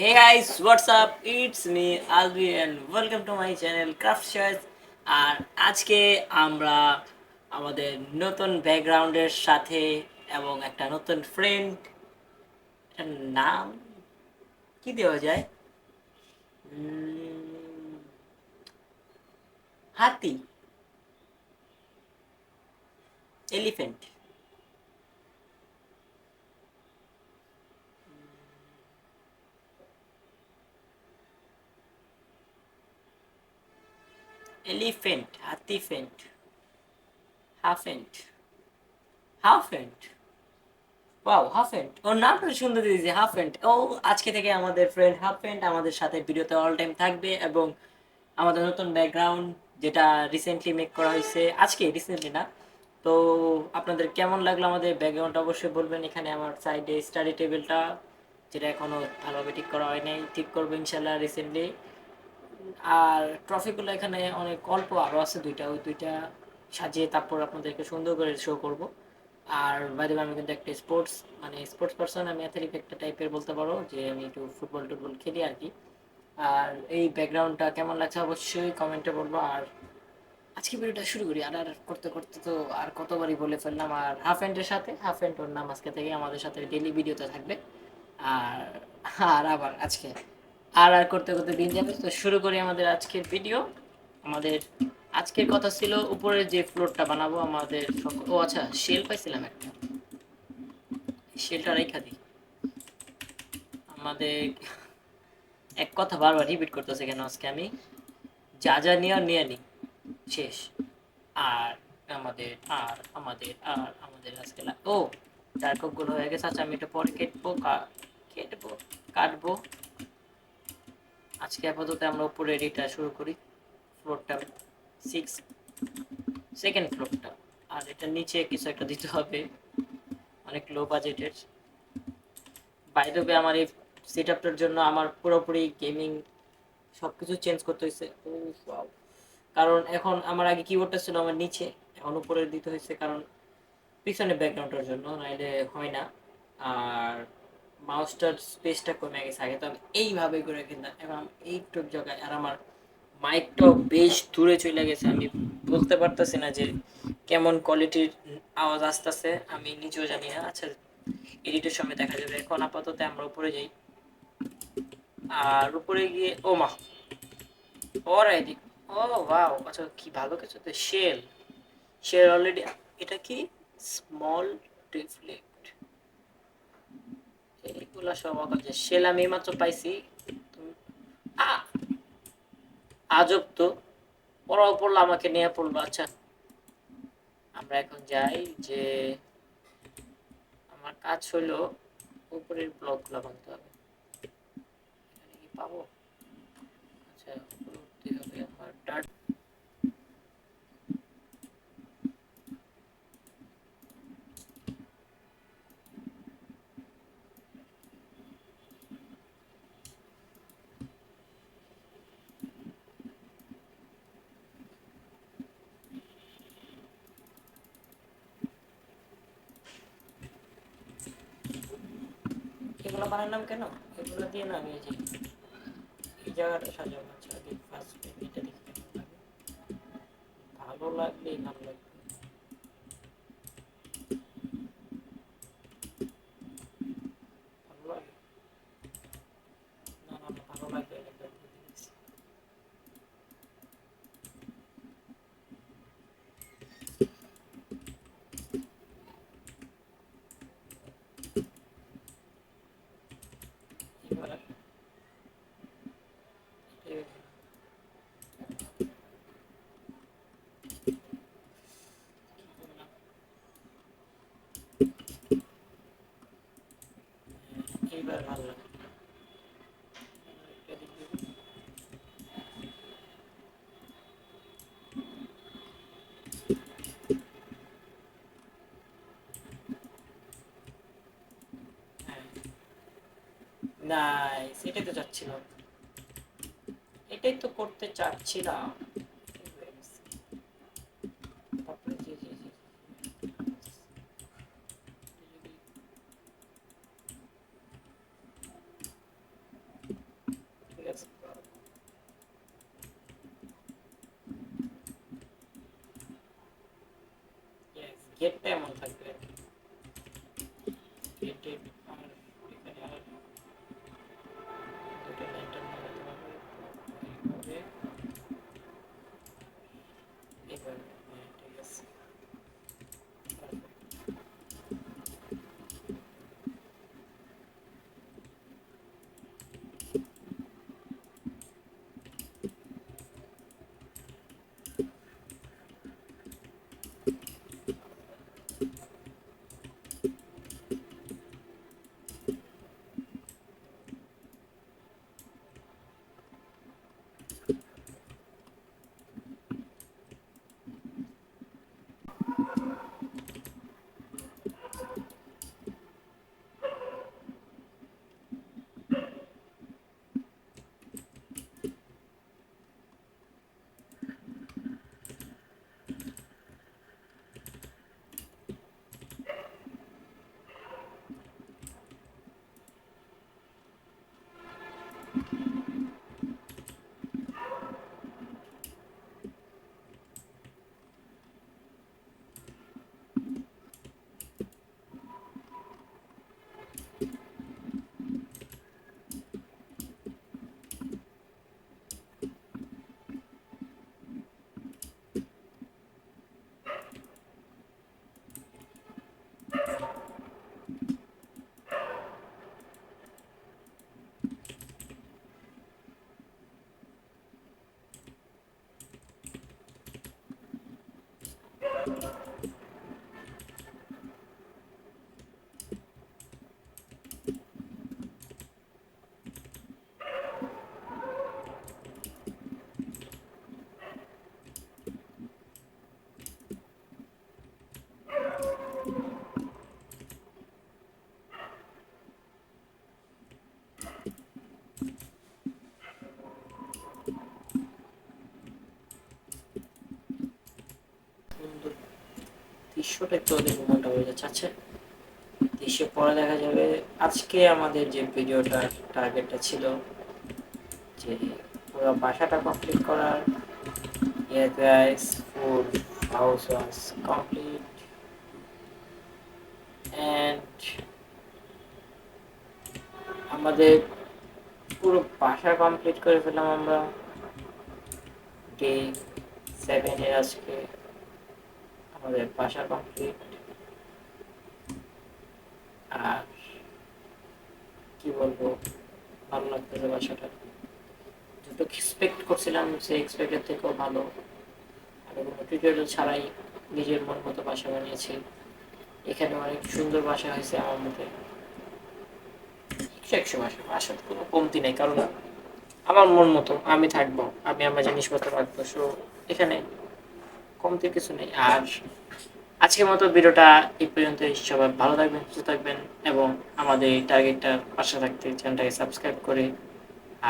Hey guys, what's up? It's me Albi and welcome to my channel Craft Choice আর আজকে আমরা আমাদের নতুন ব্যাকগ্রাউন্ডের সাথে এবং একটা নতুন ফ্রেন্ড নাম কি দেওয়া যায় হাতি এলিফেন্ট এলিফেন্ট হাতি ফেন্ট হাফেন্ট হাফেন্ট ওয়াও হাফেন্ট ওর নামটা সুন্দর দিয়েছে হাফেন্ট ও আজকে থেকে আমাদের ফ্রেন্ড হাফেন্ট আমাদের সাথে ভিডিওতে অল টাইম থাকবে এবং আমাদের নতুন ব্যাকগ্রাউন্ড যেটা রিসেন্টলি মেক করা হয়েছে, আজকে রিসেন্টলি না। তো আপনাদের কেমন লাগল আমাদের ব্যাকগ্রাউন্ডটা অবশ্যই বলবেন এখানে আমার সাইডে স্টাডি টেবিলটা যেটা এখনও ভালোভাবে ঠিক করা হয় নাই ঠিক করব ইনশাল্লাহ রিসেন্টলি আর ট্রফিগুলো এখানে অনেক অল্প আরও আছে দুইটা, ওই দুইটা সাজিয়ে তারপর আপনাদেরকে সুন্দর করে শো করব। আর বাইরে আমি কিন্তু একটা স্পোর্টস মানে স্পোর্টস পার্সন আমি অ্যাথলেটিক একটা টাইপের বলতে পারো, যে আমি একটু ফুটবল টুটবল খেলি আর কি আর এই ব্যাকগ্রাউন্ডটা কেমন লাগছে অবশ্যই কমেন্টে বলব। আর আজকে ভিডিওটা শুরু করি। আর আর করতে করতে তো আর কতবারই বলে ফেললাম। আর হাফ হ্যান্ডের সাথে হাফ হ্যান্ড ওর নাম আজকে থেকে আমাদের সাথে ডেলি ভিডিওতে থাকবে। আর আর আবার আজকে আর আর করতে করতে দিন যাবে। তো শুরু করি আমাদের আজকের ভিডিও আমাদের আজকের কথা ছিল উপরে যে ফ্লোরটা বানাবো, আমাদের ও আচ্ছা শেল পাইছিলাম একটা। শেলটা রেখা দিই আমাদের এক কথা বারবার রিপিট করতেছে কেন আজকে আমি? যা যা নিয়ে আর নিয়ে নি, শেষ। আর আমাদের আর আমাদের আর আমাদের আজকে ও চারগুলো হয়ে গেছে আচ্ছা আমি এটা পরে কেটবো কেটবো, কাটবো। আজকে আপাতত আমরা উপরে এডিটটা শুরু করি ফ্লোরটা সিক্স সেকেন্ড ফ্লোরটা আর এটা নিচে কিছু একটা দিতে হবে, অনেক লো বাজেটের বাই দ্য আমার এই সেট আপটার জন্য আমার পুরোপুরি গেমিং সব কিছু চেঞ্জ করতে হয়েছে ও! কারণ এখন আমার আগে কিবোর্ডটা ছিল আমার নিচে, এখন উপরে দিতে হয়েছে কারণ পিছনে ব্যাকগ্রাউন্ডের জন্য, নাইলে হয় না। আর মাউসটার স্পেসটা কমে গেছে আগে, তো আমি এইভাবে করে কিনতাম। এবং আমি এইটুক জায়গায়, আর আমার মাইকটাও বেশ দূরে চলে গেছে। আমি বলতে পারতেছি না যে কেমন কোয়ালিটির আওয়াজ আসতেছে, আমি নিজেও জানি না। আচ্ছা এডিটের সময় দেখা যাবে। এখন আপাতত আমরা উপরে যাই। আর উপরে গিয়ে, ও মা এদিক ও ওয়াও আচ্ছা কি ভালো কিছু তো, শেল। শেল অলরেডি এটা কি? স্মল রিফ্লেক্ট এইগুলা সব আকাশে শেল আমি মাত্র পাইছি আজব তো। পড়াও পড়ল, আমাকে নিয়ে পড়ল। আচ্ছা আমরা এখন যাই যে আমার কাজ হলো উপরের ব্লকগুলো ভাঙতে হবে এখানে কি পাবো আচ্ছা উপরে উঠতে হবে আমার ডাট এগুলো বানালাম কেন? এগুলো দিয়ে না আমি এই যে এই জায়গাটা সাজাবো আচ্ছা আগে ফার্স্ট এটা দেখতে ভালো লাগলেই ভালো লাগবে। নাইস এটাই তো চাচ্ছিলাম। এটাই তো করতে চাচ্ছিলাম। গেটটা এমন থাকবে। গেটের দৃশ্যটা একটু ওদের মনটা হয়ে যাচ্ছে। আচ্ছা দৃশ্য পরে দেখা যাবে। আজকে আমাদের যে ভিডিওটার টার্গেটটা ছিল, যে পুরো বাসাটা কমপ্লিট করার ইয়ে guys full house was complete and আমাদের পুরো বাসা কমপ্লিট করে ফেললাম আমরা। ডে সেভেনের আজকে। আমাদের বাসা কমপ্লিট আর কি বলব, ভালো লাগতেছে বাসাটা যতটুকু এক্সপেক্ট করছিলাম সে এক্সপেক্টের থেকেও ভালো। আর কোনো টিউটোরিয়াল ছাড়াই নিজের মন মতো বাসা বানিয়েছি। এখানে অনেক সুন্দর বাসা হয়েছে আমার মতে। একশো বাসা বাসার কোনো কমতি নেই, কারণ আমার মন মতো, আমি থাকব, আমি আমার জিনিসপত্র রাখব। সো এখানে কমতি কিছু নেই। আর আজকের মতো ভিডিওটা এই পর্যন্ত সবাই ভালো থাকবেন, সুস্থ থাকবেন এবং আমাদের এই টার্গেটটা পাশে থাকতে চ্যানেলটাকে সাবস্ক্রাইব করে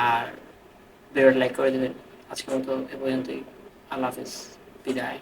আর ভিডিওটা লাইক করে দেবেন। আজকের মতো এ পর্যন্তই। আল্লাহ হাফিজ। বিদায়।